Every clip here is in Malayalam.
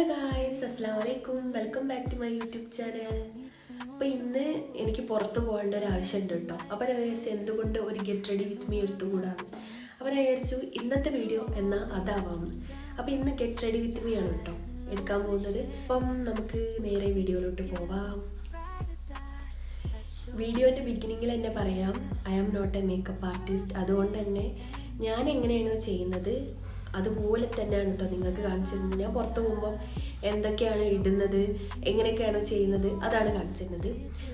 ഹലോ ഗായ്സ് അസ്സാം വലൈക്കും welcome back to my YouTube channel അപ്പോൾ ഇന്ന് എനിക്ക് പുറത്ത് പോകേണ്ട ഒരു ആവശ്യമുണ്ട് കേട്ടോ. അപ്പോൾ ഞാൻ വിചാരിച്ചു എന്തുകൊണ്ട് ഒരു ഗെറ്റ് റെഡി വിത്ത് മീ എടുത്തുകൂടാ? അപ്പോൾ ഞാൻ വിചാരിച്ചു ഇന്നത്തെ വീഡിയോ എന്നാൽ അതാവാം. അപ്പോൾ ഇന്ന് ഗെറ്റ് റെഡി വിത്ത് മീ ആണ് കേട്ടോ എടുക്കാൻ പോകുന്നത്. അപ്പം നമുക്ക് നേരെ വീഡിയോയിലോട്ട് പോവാം. വീഡിയോന്റെ ബിഗിനിങ്ങിൽ തന്നെ പറയാം I am not a makeup artist അതുകൊണ്ട് തന്നെ ഞാൻ എങ്ങനെയാണോ ചെയ്യുന്നത് അതുപോലെ തന്നെയാണ് കേട്ടോ നിങ്ങൾക്ക് കാണിച്ചിരുന്നത്. ഞാൻ പുറത്ത് പോകുമ്പോൾ എന്തൊക്കെയാണ് ഇടുന്നത് എങ്ങനെയൊക്കെയാണോ ചെയ്യുന്നത് അതാണ് കാണിച്ചിരുന്നത്.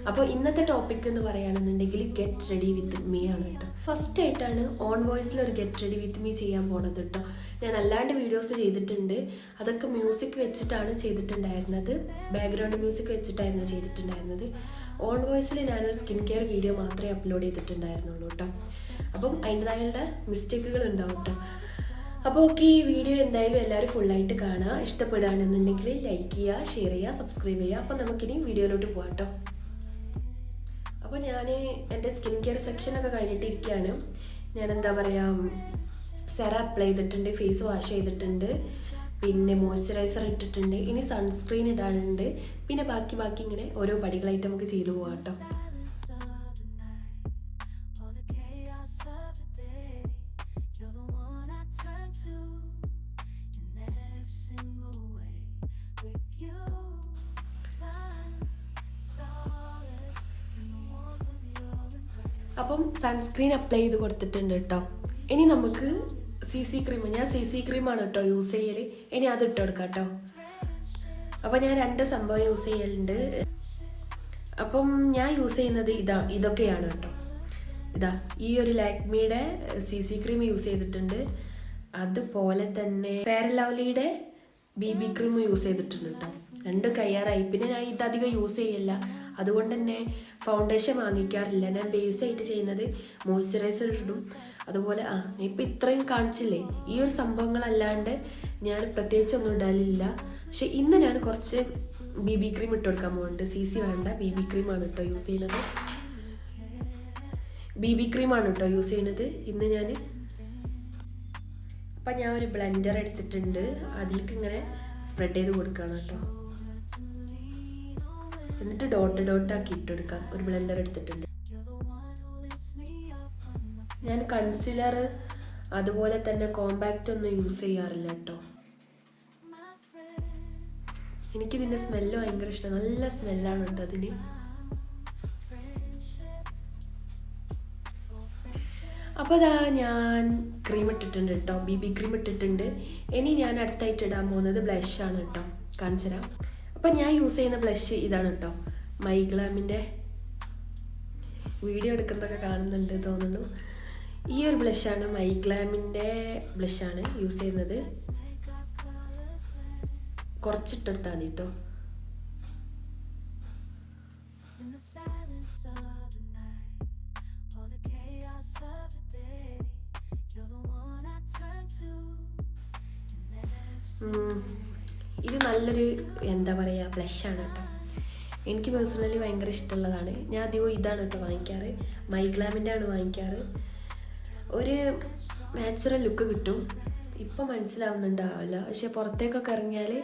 അപ്പോൾ ഇന്നത്തെ ടോപ്പിക് എന്ന് പറയുകയാണെന്നുണ്ടെങ്കിൽ ഗെറ്റ് റെഡി വിത്ത് മീ ആണ് കേട്ടോ ഫസ്റ്റ് ആയിട്ടാണ് ഓൺ വോയിസിൽ ഒരു ഗെറ്റ് റെഡി വിത്ത് മീ ചെയ്യാൻ പോണത് കേട്ടോ ഞാൻ അല്ലാണ്ട് വീഡിയോസ് ചെയ്തിട്ടുണ്ട്. അതൊക്കെ മ്യൂസിക് വെച്ചിട്ടാണ് ചെയ്തിട്ടുണ്ടായിരുന്നത്. ബാക്ക്ഗ്രൗണ്ട് മ്യൂസിക് വെച്ചിട്ടായിരുന്നു ചെയ്തിട്ടുണ്ടായിരുന്നത്. ഓൺ വോയിസിൽ ഞാനൊരു സ്കിൻ കെയർ വീഡിയോ മാത്രമേ അപ്ലോഡ് ചെയ്തിട്ടുണ്ടായിരുന്നുള്ളൂ കേട്ടോ അപ്പം അതിന്റെതായുള്ള മിസ്റ്റേക്കുകൾ ഉണ്ടാവും കേട്ടോ അപ്പോൾ ഓക്കെ ഈ വീഡിയോ എന്തായാലും എല്ലാവരും ഫുള്ളായിട്ട് കാണുക. ഇഷ്ടപ്പെടുകയാണെന്നുണ്ടെങ്കിൽ ലൈക്ക് ചെയ്യുക ഷെയർ ചെയ്യുക സബ്സ്ക്രൈബ് ചെയ്യുക. അപ്പോൾ നമുക്കിനി വീഡിയോയിലോട്ട് പോകാം കേട്ടോ അപ്പോൾ ഞാൻ എന്റെ സ്കിൻ കെയർ സെക്ഷനൊക്കെ കഴിഞ്ഞിട്ടിരിക്കുകയാണ്. ഞാൻ എന്താ പറയുക സെറ അപ്ലൈ ചെയ്തിട്ടുണ്ട് ഫേസ് വാഷ് ചെയ്തിട്ടുണ്ട്. പിന്നെ മോയ്സ്ചറൈസർ ഇട്ടിട്ടുണ്ട്. ഇനി സൺസ്ക്രീൻ ഇടാനുണ്ട്. പിന്നെ ബാക്കി ബാക്കി ഇങ്ങനെ ഓരോ പടികളായിട്ട് നമുക്ക് ചെയ്തു പോകാം കേട്ടോ അപ്പം സൺസ്ക്രീൻ അപ്ലൈ ചെയ്ത് കൊടുത്തിട്ടുണ്ട് കേട്ടോ ഇനി നമുക്ക് സി സി ക്രീം ഞാൻ സി സി ക്രീമാണ് കേട്ടോ യൂസ് ചെയ്യൽ ഇനി അത് ഇട്ട് കൊടുക്കാം കേട്ടോ അപ്പം ഞാൻ രണ്ട് സംഭവം യൂസ് ചെയ്യലുണ്ട്. അപ്പം ഞാൻ യൂസ് ചെയ്യുന്നത് ഇതാ ഇതൊക്കെയാണ് കേട്ടോ ഇതാ ഈ ഒരു ലാക്മിയുടെ സി സി ക്രീം യൂസ് ചെയ്തിട്ടുണ്ട്. അതുപോലെ തന്നെ ഫെയർ ലവ്ലിയുടെ ബി ബി ക്രീം യൂസ് ചെയ്തിട്ടുണ്ട് കേട്ടോ രണ്ട് കയ്യാറായി. പിന്നെ ഞാൻ ഇതധികം യൂസ് ചെയ്യില്ല അതുകൊണ്ട് തന്നെ ഫൗണ്ടേഷൻ വാങ്ങിക്കാറില്ല. ഞാൻ ബേസ് ആയിട്ട് ചെയ്യുന്നത് മോയ്സ്ചറൈസർ ഇടും. അതുപോലെ ആ ഇപ്പം ഇത്രയും കാണിച്ചില്ലേ? ഈ ഒരു സംഭവങ്ങളല്ലാണ്ട് ഞാൻ പ്രത്യേകിച്ച് ഒന്നും ഇടാനില്ല പക്ഷെ ഇന്ന് ഞാൻ കുറച്ച് ബി ബി ക്രീം ഇട്ട് കൊടുക്കാൻ പോകുന്നുണ്ട് സി സി വേണ്ട. ബി ബി ക്രീമാണ് കേട്ടോ യൂസ് ചെയ്യുന്നത്. ബി ബി ക്രീമാണ് കേട്ടോ യൂസ് ചെയ്യുന്നത്. ഇന്ന് ഞാൻ അപ്പം ഞാൻ ഒരു ബ്ലെൻഡർ എടുത്തിട്ടുണ്ട്. അതിലേക്ക് ഇങ്ങനെ സ്പ്രെഡ് ചെയ്ത് കൊടുക്കുകയാണ് കേട്ടോ എന്നിട്ട് ഡോട്ട് ഡോട്ടാക്കി ഇട്ടെടുക്കാം. ഒരു ബ്ലെൻഡർ എടുത്തിട്ടുണ്ട്. ഞാൻ കൺസീലർ അതുപോലെ തന്നെ കോമ്പാക്റ്റ് ഒന്നും യൂസ് ചെയ്യാറില്ല കേട്ടോ. എനിക്കിതിന്റെ സ്മെല്ല് ഭയങ്കര ഇഷ്ടം. നല്ല സ്മെല്ലാണ് കേട്ടോ അതിന്. അപ്പോൾ ഇതാ ഞാൻ ക്രീം ഇട്ടിട്ടുണ്ട് കേട്ടോ. ബി ബി ക്രീം ഇട്ടിട്ടുണ്ട്. ഇനി ഞാൻ അടുത്തായിട്ട് ഇടാൻ പോകുന്നത് ബ്ലഷ് ആണ് കേട്ടോ. കാണിച്ചു തരാം അപ്പം ഞാൻ യൂസ് ചെയ്യുന്ന ബ്ലഷ് ഇതാണ് കേട്ടോ മൈഗ്ലാമിന്റെ വീഡിയോ എടുക്കുന്നതൊക്കെ കാണുന്നുണ്ട് തോന്നുന്നു. ഈ ഒരു ബ്ലഷാണ് മൈഗ്ലാമിന്റെ ബ്ലഷാണ് യൂസ് ചെയ്യുന്നത്. കുറച്ചിട്ടെടുത്താൽ മതി കേട്ടോ In ഇത് നല്ലൊരു എന്താ പറയുക ബ്ലഷാണ് കേട്ടോ. എനിക്ക് പേഴ്സണലി ഭയങ്കര ഇഷ്ടമുള്ളതാണ്. ഞാൻ അധികവും ഇതാണ് കേട്ടോ വാങ്ങിക്കാറ്. മൈഗ്ലാമിന്റെ ആണ് വാങ്ങിക്കാറ്. ഒരു നാച്ചുറൽ ലുക്ക് കിട്ടും. ഇപ്പം മനസ്സിലാവുന്നുണ്ടാവില്ല. പക്ഷെ പുറത്തേക്കൊക്കെ ഇറങ്ങിയാൽ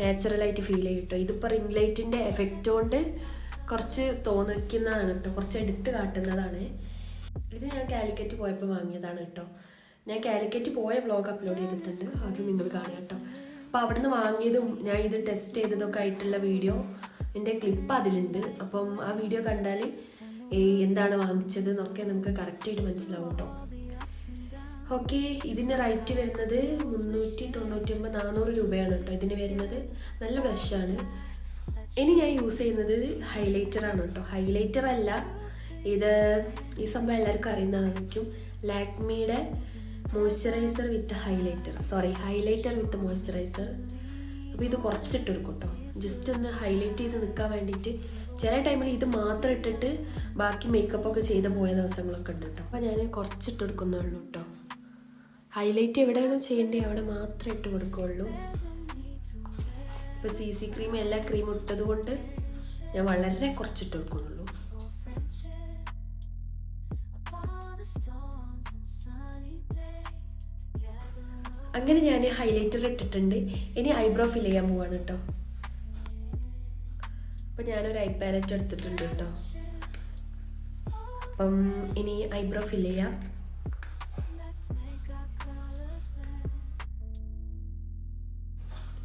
നാച്ചുറലായിട്ട് ഫീൽ ചെയ്യും കേട്ടോ. ഇതിപ്പോൾ റിംഗ് ലൈറ്റിന്റെ എഫക്റ്റ് കൊണ്ട് കുറച്ച് തോന്നിക്കുന്നതാണ് കേട്ടോ. കുറച്ച് എടുത്ത് കാട്ടുന്നതാണ്. ഇത് ഞാൻ കാലിക്കറ്റ് പോയപ്പോൾ വാങ്ങിയതാണ് കേട്ടോ. ഞാൻ കാലിക്കറ്റ് പോയ വ്ളോഗ് അപ്ലോഡ് ചെയ്തിട്ടുണ്ട്. അത് നിങ്ങൾ കാണുക കേട്ടോ. അപ്പോൾ അവിടുന്ന് വാങ്ങിയതും ഞാൻ ഇത് ടെസ്റ്റ് ചെയ്തതൊക്കെ ആയിട്ടുള്ള വീഡിയോ എന്റെ ക്ലിപ്പ് അതിലുണ്ട്. അപ്പം ആ വീഡിയോ കണ്ടാൽ എന്താണ് വാങ്ങിച്ചത് എന്നൊക്കെ നമുക്ക് കറക്റ്റായിട്ട് മനസ്സിലാവും കേട്ടോ. ഓക്കെ ഇതിന് റേറ്റ് വരുന്നത് മുന്നൂറ്റി തൊണ്ണൂറ്റി ഒമ്പത് നാനൂറ് രൂപയാണ് കേട്ടോ ഇതിന് വരുന്നത്. നല്ല ബ്ലഷാണ് ഇനി ഞാൻ യൂസ് ചെയ്യുന്നത് ഹൈലൈറ്റർ ആണ് കേട്ടോ. ഹൈലൈറ്റർ അല്ല ഇത് ഈ സംഭവം എല്ലാവർക്കും അറിയുന്നതായിരിക്കും. ലാക്മിയുടെ moisturiser with highlighter sorry highlighter with moisturiser അപ്പോൾ ഇത് കുറച്ചിട്ട് എടുക്കും കേട്ടോ ജസ്റ്റ് ഒന്ന് ഹൈലൈറ്റ് ചെയ്ത് നിൽക്കാൻ വേണ്ടിയിട്ട് ചില ടൈമിൽ ഇത് മാത്രം ഇട്ടിട്ട് ബാക്കി മേക്കപ്പ് ഒക്കെ ചെയ്ത് പോയ ദിവസങ്ങളൊക്കെ ഉണ്ട് കേട്ടോ. അപ്പോൾ ഞാൻ കുറച്ചിട്ട് കൊടുക്കുന്നുള്ളൂ കേട്ടോ. ഹൈലൈറ്റ് എവിടെയാണ് ചെയ്യേണ്ടത് അവിടെ മാത്രം ഇട്ട് കൊടുക്കുകയുള്ളൂ ഇപ്പോൾ സി സി ക്രീം എല്ലാ ക്രീമും ഇട്ടത് കൊണ്ട് ഞാൻ വളരെ കുറച്ചിട്ട് കൊടുക്കുന്നുള്ളൂ. അങ്ങനെ ഞാൻ ഹൈലൈറ്റർ ഇട്ടിട്ടുണ്ട്. ഇനി ഐബ്രോ ഫിൽ ചെയ്യാൻ പോവാണ് കേട്ടോ അപ്പം ഞാനൊരു ഐ പാലറ്റ് എടുത്തിട്ടുണ്ട് കേട്ടോ അപ്പം ഇനി ഐബ്രോ ഫിൽ ചെയ്യാം.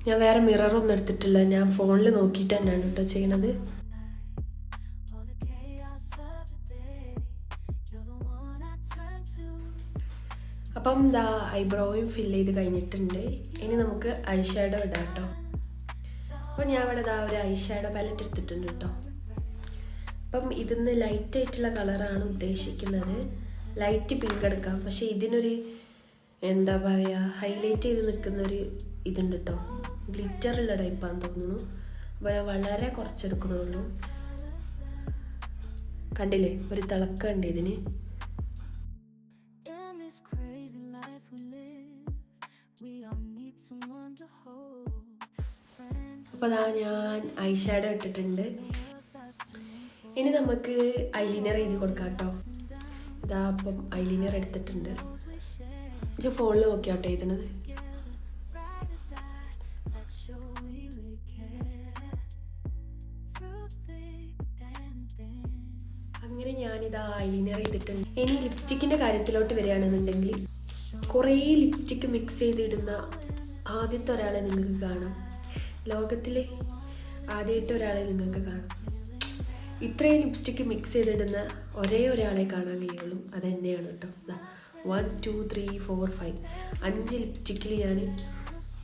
ഞാൻ വേറെ മിററൊന്നും എടുത്തിട്ടില്ല. ഞാൻ ഫോണിൽ നോക്കിയിട്ട് തന്നെയാണ് കേട്ടോ ചെയ്യണത്. അപ്പം ദാ ഐബ്രോയും ഫിൽ ചെയ്ത് കഴിഞ്ഞിട്ടുണ്ട്. ഇനി നമുക്ക് ഐ ഷാഡോ ഇടാം കേട്ടോ. അപ്പം ഞാൻ ഇവിടെ ദാ ഒരു ഐ ഷാഡോ പാലറ്റ് എടുത്തിട്ടുണ്ട് കേട്ടോ. അപ്പം ഇതിന്ന് ലൈറ്റ് ആയിട്ടുള്ള കളറാണ് ഉദ്ദേശിക്കുന്നത്. ലൈറ്റ് പിങ്ക് എടുക്കാം. പക്ഷെ ഇതിനൊരു എന്താ പറയുക ഹൈലൈറ്റ് ചെയ്ത് നിൽക്കുന്നൊരു ഇതുണ്ട് കേട്ടോ. ഗ്ലിറ്ററുള്ള ടൈപ്പാന്ന് തോന്നുന്നു. അപ്പോൾ ഞാൻ വളരെ കുറച്ചെടുക്കണുള്ളൂ കണ്ടില്ലേ? ഒരു തിളക്കമുണ്ട് ഇതിന്. അപ്പോൾ അതാ ഞാൻ ഐ ഷാഡോ ഇട്ടിട്ടുണ്ട്. ഇനി നമുക്ക് ഐലിനർ എഴുതി കൊടുക്കാം കേട്ടോ ഇതാ അപ്പം ഐലിനർ എടുത്തിട്ടുണ്ട് ഞാൻ ഫോണിൽ നോക്കിയാട്ടോ thin. അങ്ങനെ ഞാനിതാ ഐലിനർ ചെയ്തിട്ടുണ്ട് ഇനി ലിപ്സ്റ്റിക്കിന്റെ കാര്യത്തിലോട്ട് വരികയാണെന്നുണ്ടെങ്കിൽ കുറേ ലിപ്സ്റ്റിക്ക് മിക്സ് ചെയ്തിടുന്ന ആദ്യത്തെ ഒരാളെ നിങ്ങൾക്ക് കാണാം. ലോകത്തിലെ ആദ്യമായിട്ട് ഒരാളെ നിങ്ങൾക്ക് കാണാം. ഇത്രയും ലിപ്സ്റ്റിക്ക് മിക്സ് ചെയ്തിടുന്ന ഒരേ ഒരാളെ കാണാൻ കഴിയുള്ളൂ. അത് തന്നെയാണ് കേട്ടോ one two three four five അഞ്ച് ലിപ്സ്റ്റിക്കിൽ ഞാൻ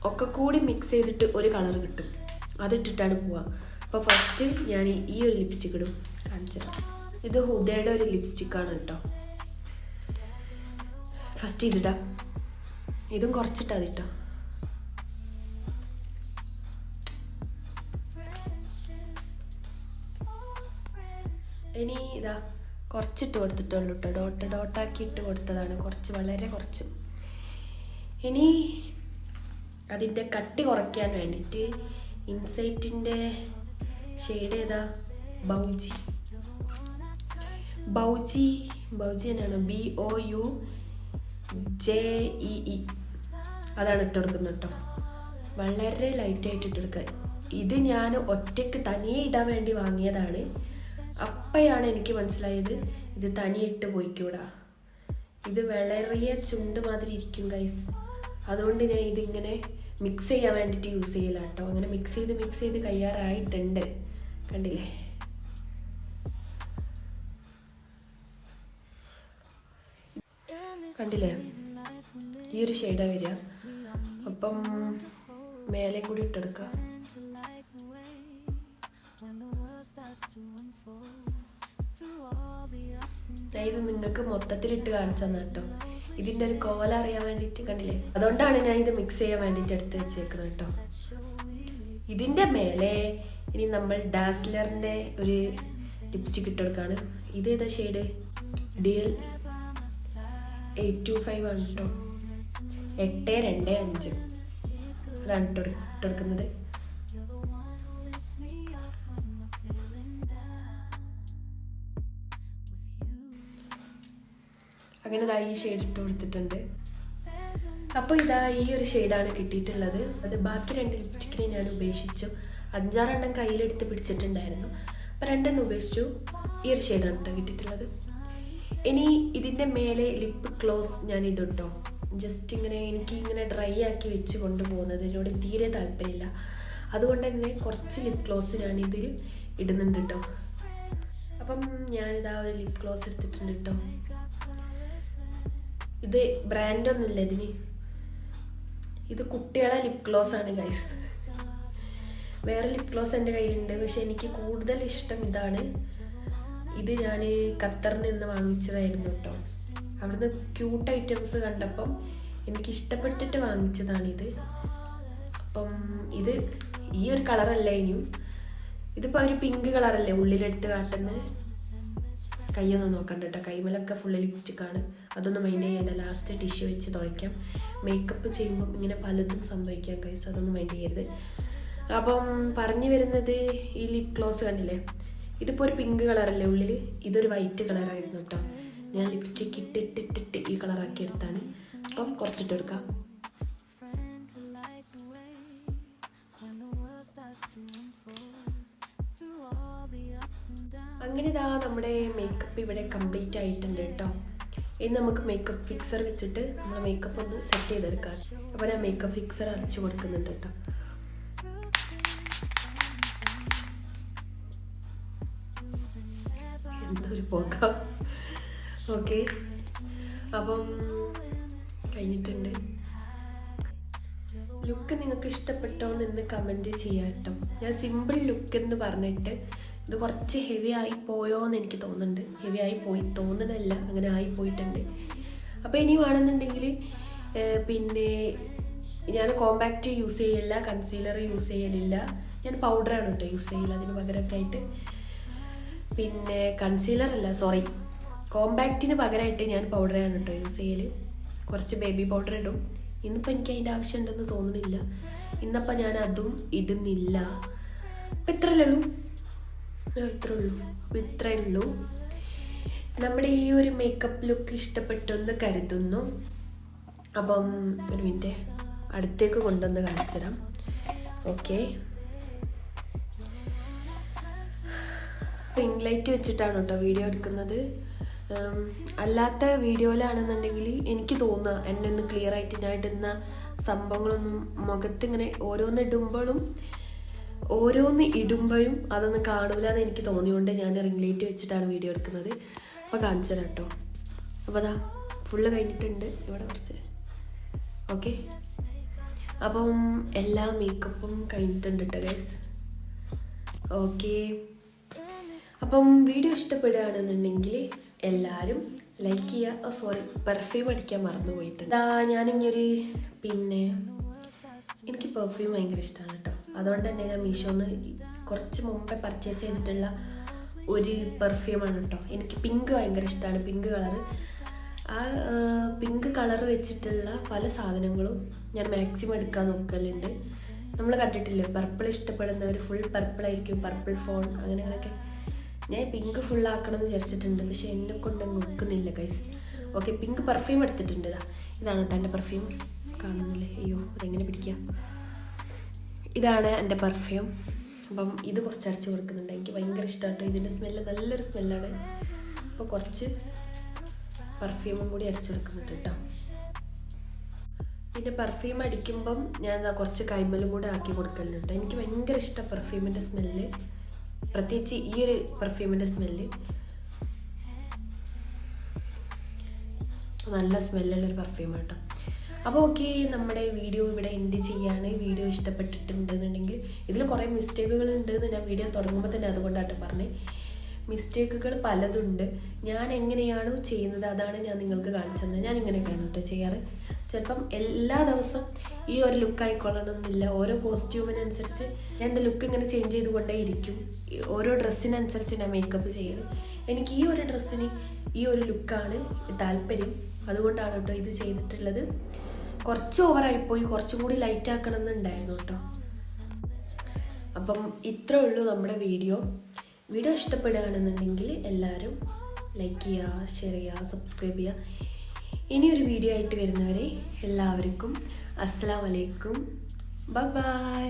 ഒക്കെ കൂടി മിക്സ് ചെയ്തിട്ട് ഒരു കളർ കിട്ടും. അതിട്ടിട്ടാണ് പോവുക അപ്പോൾ ഫസ്റ്റ് ഞാൻ ഈ ഒരു ലിപ്സ്റ്റിക് ഇടും. കാണിച്ചത് ഇത് ഹുദയുടെ ഒരു ലിപ്സ്റ്റിക്കാണ് കേട്ടോ. ഫസ്റ്റ് ഇതിടാം. ഇതും കുറച്ചിട്ടാ അതിട്ടോ. ഇനി ഇതാ കുറച്ചിട്ട് കൊടുത്തിട്ടുള്ളൂ കേട്ടോ ഡോട്ട് ഡോട്ടാക്കി ഇട്ട് കൊടുത്തതാണ്. കുറച്ച് വളരെ കുറച്ച്. ഇനി അതിന്റെ കട്ടി കുറയ്ക്കാൻ വേണ്ടിയിട്ട് ഇൻസൈറ്റിന്റെ ഷെയ്ഡ് ഏതാ? ബൗജി. ബൗജി ബൗജി എന്നാണ് B O U J E E. അതാണ് ഇട്ടെടുക്കുന്നത് കേട്ടോ വളരെ ലൈറ്റായിട്ട് ഇട്ടെടുക്കുക ഇത് ഞാൻ ഒറ്റയ്ക്ക് തനിയെ ഇടാൻ വേണ്ടി വാങ്ങിയതാണ്. അപ്പോഴാണ് എനിക്ക് മനസ്സിലായത്. ഇത് തനിയെ ഇട്ട് പോയിക്കൂടാ. ഇത് വിളറിയ ചുണ്ട് മാതിരി ഇരിക്കും ഗൈസ് അതുകൊണ്ട് ഞാൻ ഇതിങ്ങനെ മിക്സ് ചെയ്യാൻ വേണ്ടിയിട്ട് യൂസ് ചെയ്യില്ല കേട്ടോ അങ്ങനെ മിക്സ് ചെയ്ത് മിക്സ് ചെയ്ത് കയ്യാറായിട്ടുണ്ട്. കണ്ടില്ലേ? കണ്ടില്ലേ? ഈ ഒരു ഷെയ്ഡാണ് വരിക. അപ്പം മേലെ കൂടി ഇട്ടെടുക്കുക ഇത് നിങ്ങൾക്ക് മൊത്തത്തിലിട്ട് കാണിച്ചു തന്നെ കേട്ടോ. ഇതിന്റെ ഒരു കോല അറിയാൻ വേണ്ടിയിട്ട് കണ്ടില്ലേ? അതുകൊണ്ടാണ് ഞാൻ ഇത് മിക്സ് ചെയ്യാൻ വേണ്ടിയിട്ട് എടുത്ത് വെച്ചേക്കുന്നത് കേട്ടോ. ഇതിന്റെ മേലെ ഇനി നമ്മൾ ഡാസ്ലറിന്റെ ഒരു ലിപ്സ്റ്റിക് ഇട്ട് കൊടുക്കുകയാണ് ഇത് ഏതാ shade D L eight two five ആണ് കേട്ടോ. എട്ട് രണ്ട് അഞ്ച്. അതാണ് ഇട്ട് ഇട്ട് കൊടുക്കുന്നത്. അങ്ങനെ ഇതാ ഈ ഷെയ്ഡ് ഇട്ട് കൊടുത്തിട്ടുണ്ട്. അപ്പോൾ ഇതാ ഈ ഒരു ഷെയ്ഡാണ് കിട്ടിയിട്ടുള്ളത്. അത് ബാക്കി രണ്ട് ലിപ്സ്റ്റിക്കിനെ ഞാൻ ഉപേക്ഷിച്ചു. അഞ്ചാറെണ്ണം കയ്യിലെടുത്ത് പിടിച്ചിട്ടുണ്ടായിരുന്നു. അപ്പോൾ രണ്ടെണ്ണം ഉപേക്ഷിച്ചു. ഈ ഒരു ഷെയ്ഡാണ് കേട്ടോ കിട്ടിയിട്ടുള്ളത്. ഇനി ഇതിന്റെ മേലെ ലിപ്പ് ക്ലോസ് ഞാൻ ഇടും ജസ്റ്റ് ഇങ്ങനെ എനിക്ക് ഇങ്ങനെ ഡ്രൈ ആക്കി വെച്ച് കൊണ്ടുപോകുന്നതിനോട് തീരെ താല്പര്യമില്ല. അതുകൊണ്ട് തന്നെ കുറച്ച് ലിപ് ഗ്ലോസ് ഞാൻ ഇതിൽ ഇടുന്നുണ്ട് കേട്ടോ അപ്പം ഞാനിതാ ഒരു ലിപ് ഗ്ലോസ് എടുത്തിട്ടുണ്ട് കേട്ടോ ഇത് ബ്രാൻഡൊന്നുമില്ല ഇതിന്. ഇത് കുട്ടികളെ ലിപ് ഗ്ലോസ് ആണ് ഗൈസ് വേറെ ലിപ് ഗ്ലോസ് എന്റെ കയ്യിലുണ്ട്. പക്ഷെ എനിക്ക് കൂടുതൽ ഇഷ്ടം ഇതാണ്. ഇത് ഞാൻ ഖത്തറിൽ നിന്ന് വാങ്ങിച്ചതായിരുന്നു കേട്ടോ. അവിടുന്ന് ക്യൂട്ട് ഐറ്റംസ് കണ്ടപ്പം എനിക്ക് ഇഷ്ടപ്പെട്ടിട്ട് വാങ്ങിച്ചതാണിത് അപ്പം ഇത് ഈ ഒരു കളറല്ല ഇനിയും. ഇതിപ്പോൾ ഒരു പിങ്ക് കളറല്ലേ ഉള്ളിലെടുത്ത് കാട്ടുന്നത് കൈയൊന്നും നോക്കണ്ട കേട്ടോ കൈമലൊക്കെ ഫുള്ള് ലിപ്സ്റ്റിക്കാണ് അതൊന്നും മൈൻഡ് ചെയ്യേണ്ട. ലാസ്റ്റ് ടിഷ്യൂ വെച്ച് തുടയ്ക്കാം. മേക്കപ്പ് ചെയ്യുമ്പോൾ ഇങ്ങനെ പലതും സംഭവിക്കാം കൈസ് അതൊന്നും മൈൻഡ് ചെയ്യരുത്. അപ്പം പറഞ്ഞു വരുന്നത് ഈ ലിപ് ഗ്ലോസ് കണ്ടില്ലേ? ഇതിപ്പോൾ ഒരു പിങ്ക് കളറല്ലേ ഉള്ളിൽ ഇതൊരു വൈറ്റ് കളറായിരുന്നു കേട്ടോ ഞാൻ ലിപ്സ്റ്റിക്ക് ഇട്ടിട്ടിട്ടിട്ട് ഈ കളറാക്കി എടുത്താണ്. അപ്പം കുറച്ചിട്ട് എടുക്കാം. അങ്ങനെ ഇതാ നമ്മുടെ മേക്കപ്പ് ഇവിടെ കംപ്ലീറ്റ് ആയിട്ടുണ്ട് കേട്ടോ ഇനി നമുക്ക് മേക്കപ്പ് ഫിക്സർ വെച്ചിട്ട് നമ്മൾ മേക്കപ്പ് ഒന്ന് സെറ്റ് ചെയ്തെടുക്കാം. അപ്പോൾ ഞാൻ മേക്കപ്പ് ഫിക്സർ അടിച്ചു കൊടുക്കുന്നുണ്ട് കേട്ടോ എന്തൊരു പോക്കാം. ഓക്കെ. അപ്പം കഴിഞ്ഞിട്ടുണ്ട്. ലുക്ക് നിങ്ങൾക്ക് ഇഷ്ടപ്പെട്ടോ എന്ന് കമന്റ് ചെയ്യാം കേട്ടോ ഞാൻ സിമ്പിൾ ലുക്ക് എന്ന് പറഞ്ഞിട്ട് ഇത് കുറച്ച് ഹെവി ആയി പോയോ എന്ന് എനിക്ക് തോന്നുന്നുണ്ട്. ഹെവി ആയി പോയി തോന്നുന്നതല്ല അങ്ങനെ ആയി പോയിട്ടുണ്ട്. അപ്പോൾ ഇനി വേണമെന്നുണ്ടെങ്കിൽ പിന്നെ ഞാൻ കോമ്പാക്റ്റ് യൂസ് ചെയ്യില്ല കൺസീലർ യൂസ് ചെയ്യലില്ല. ഞാൻ പൗഡറാണ് കേട്ടോ യൂസ് ചെയ്യില്ല അതിന് പകരമൊക്കെ ആയിട്ട്. പിന്നെ കൺസീലർ അല്ല സോറി കോമ്പാക്റ്റിന് പകരമായിട്ട് ഞാൻ പൗഡറാണ് കേട്ടോ യൂസ് ചെയ്യൽ കുറച്ച് ബേബി പൗഡർ ഇടും. ഇന്നിപ്പോൾ എനിക്ക് അതിന്റെ ആവശ്യമുണ്ടെന്ന് തോന്നുന്നില്ല. ഇന്നപ്പോൾ ഞാൻ അതും ഇടുന്നില്ല. അപ്പം ഇത്രയല്ലേ ഉള്ളൂ. ഇത്രേ ഉള്ളൂ ഇത്രേ ഉള്ളൂ നമ്മുടെ ഈ ഒരു മേക്കപ്പ് ലുക്ക് ഇഷ്ടപ്പെട്ടു എന്ന് കരുതുന്നു. അപ്പം ഒരു മിനിറ്റ്. അടുത്തേക്ക് കൊണ്ടുവന്ന് കാണിച്ചു തരാം ഓക്കെ റിംഗ് ലൈറ്റ് വെച്ചിട്ടാണ് കേട്ടോ വീഡിയോ എടുക്കുന്നത്. അല്ലാത്ത വീഡിയോയിലാണെന്നുണ്ടെങ്കിൽ എനിക്ക് തോന്നുക എന്നെ ഒന്ന് ക്ലിയർ ആയിട്ട് ഞാൻ ഇടുന്ന സംഭവങ്ങളൊന്നും മുഖത്തിങ്ങനെ ഓരോന്ന് ഇടുമ്പോഴും ഓരോന്ന് ഇടുമ്പോഴും അതൊന്നും കാണൂല എന്ന് എനിക്ക് തോന്നിയോണ്ട് ഞാൻ റിംഗ് ലൈറ്റ് വെച്ചിട്ടാണ് വീഡിയോ എടുക്കുന്നത്. അപ്പോൾ കാണിച്ചു കേട്ടോ അപ്പോൾ അതാ ഫുള്ള് കഴിഞ്ഞിട്ടുണ്ട്. ഇവിടെ കുറച്ച്. ഓക്കെ. അപ്പം എല്ലാ മേക്കപ്പും കഴിഞ്ഞിട്ടുണ്ട് കേട്ടോ ഗൈസ് ഓക്കെ. അപ്പം വീഡിയോ ഇഷ്ടപ്പെടുകയാണെന്നുണ്ടെങ്കിൽ എല്ലാവരും ലൈക്ക് ചെയ്യുക. സോറി പെർഫ്യൂം അടിക്കാൻ മറന്നു പോയിട്ടുണ്ട് ഞാൻ ഇനിയൊരു പിന്നെ എനിക്ക് പെർഫ്യൂം ഭയങ്കര ഇഷ്ടമാണ് കേട്ടോ അതുകൊണ്ട് തന്നെ ഞാൻ മീഷോന്ന് കുറച്ച് മുമ്പേ പർച്ചേസ് ചെയ്തിട്ടുള്ള ഒരു പെർഫ്യൂമാണ് കേട്ടോ എനിക്ക് പിങ്ക് ഭയങ്കര ഇഷ്ടമാണ് പിങ്ക് കളർ ആ പിങ്ക് കളർ വെച്ചിട്ടുള്ള പല സാധനങ്ങളും ഞാൻ മാക്സിമം എടുക്കാൻ നോക്കലുണ്ട്. നമ്മൾ കണ്ടിട്ടില്ലേ പർപ്പിൾ ഇഷ്ടപ്പെടുന്നവർ ഫുൾ പർപ്പിൾ ആയിരിക്കും പർപ്പിൾ ഫോൺ അങ്ങനെ അങ്ങനെയൊക്കെ. ഞാൻ പിങ്ക് ഫുൾ ആക്കണം എന്ന് വിചാരിച്ചിട്ടുണ്ട് പക്ഷെ എന്നെ കൊണ്ട് നോക്കുന്നില്ല ഗൈസ് ഓക്കെ പിങ്ക് പെർഫ്യൂം എടുത്തിട്ടുണ്ട്. ഇതാ ഇതാണ് കേട്ടോ എന്റെ പെർഫ്യൂം കാണുന്നില്ലേ? അയ്യോ അതെങ്ങനെ പിടിക്കുക ഇതാണ് എന്റെ പെർഫ്യൂം അപ്പം ഇത് കുറച്ച് അരച്ച് കൊടുക്കുന്നുണ്ട്. എനിക്ക് ഭയങ്കര ഇഷ്ടമാണ് കേട്ടോ ഇതിന്റെ സ്മെല്ല് നല്ലൊരു സ്മെല്ലാണ് അപ്പോൾ കുറച്ച് പെർഫ്യൂമും കൂടി അടിച്ചു കൊടുക്കുന്നുണ്ട് കേട്ടോ. പിന്നെ പെർഫ്യൂം അടിക്കുമ്പം ഞാൻ കുറച്ച് കൈമലും കൂടെ ആക്കി കൊടുക്കലുണ്ട് എനിക്ക് ഭയങ്കര ഇഷ്ടം പെർഫ്യൂമിന്റെ സ്മെല്ല് പ്രത്യേകിച്ച് ഈ ഒരു പെർഫ്യൂമിന്റെ സ്മെല്ല് നല്ല സ്മെല്ലുള്ളൊരു പെർഫ്യൂം കേട്ടോ അപ്പോൾ ഓക്കെ നമ്മുടെ വീഡിയോ ഇവിടെ എൻഡ് ചെയ്യാണ്. വീഡിയോ ഇഷ്ടപ്പെട്ടിട്ടുണ്ടെന്നുണ്ടെങ്കിൽ ഇതിൽ കുറേ മിസ്റ്റേക്കുകൾ ഉണ്ടെന്ന് ഞാൻ വീഡിയോ തുടങ്ങുമ്പോൾ തന്നെ അതുകൊണ്ടാട്ടോ പറഞ്ഞത് മിസ്റ്റേക്കുകൾ പലതുണ്ട്. ഞാൻ എങ്ങനെയാണോ ചെയ്യുന്നത് അതാണ് ഞാൻ നിങ്ങൾക്ക് കാണിച്ചു തന്നത്. ഞാൻ ഇങ്ങനെയൊക്കെയാണ് കേട്ടോ ചെയ്യാറ്. ചിലപ്പം എല്ലാ ദിവസം ഈ ഒരു ലുക്ക് ആയിക്കൊള്ളണമെന്നില്ല. ഓരോ കോസ്റ്റ്യൂമിനനുസരിച്ച് ഞാൻ എന്റെ ലുക്ക് ഇങ്ങനെ ചേഞ്ച് ചെയ്തുകൊണ്ടേ ഇരിക്കും. ഓരോ ഡ്രസ്സിനനുസരിച്ച് ഞാൻ മേക്കപ്പ് ചെയ്യും എനിക്ക് ഈ ഒരു ഡ്രസ്സിന് ഈ ഒരു ലുക്കാണ് താല്പര്യം. അതുകൊണ്ടാണ് കേട്ടോ ഇത് ചെയ്തിട്ടുള്ളത്. കുറച്ച് ഓവറായിപ്പോയി കുറച്ചും കൂടി ലൈറ്റ് ആക്കണം എന്നുണ്ടായിരുന്നു കേട്ടോ അപ്പം ഇത്രേ ഉള്ളൂ നമ്മുടെ വീഡിയോ വീഡിയോ ഇഷ്ടപ്പെടുകയാണെന്നുണ്ടെങ്കിൽ എല്ലാവരും ലൈക്ക് ചെയ്യുക ഷെയർ ചെയ്യുക സബ്സ്ക്രൈബ് ചെയ്യുക. ഇനിയൊരു വീഡിയോ ആയിട്ട് വരുന്നവരെ എല്ലാവർക്കും അസ്സാം വലൈക്കും ബൈ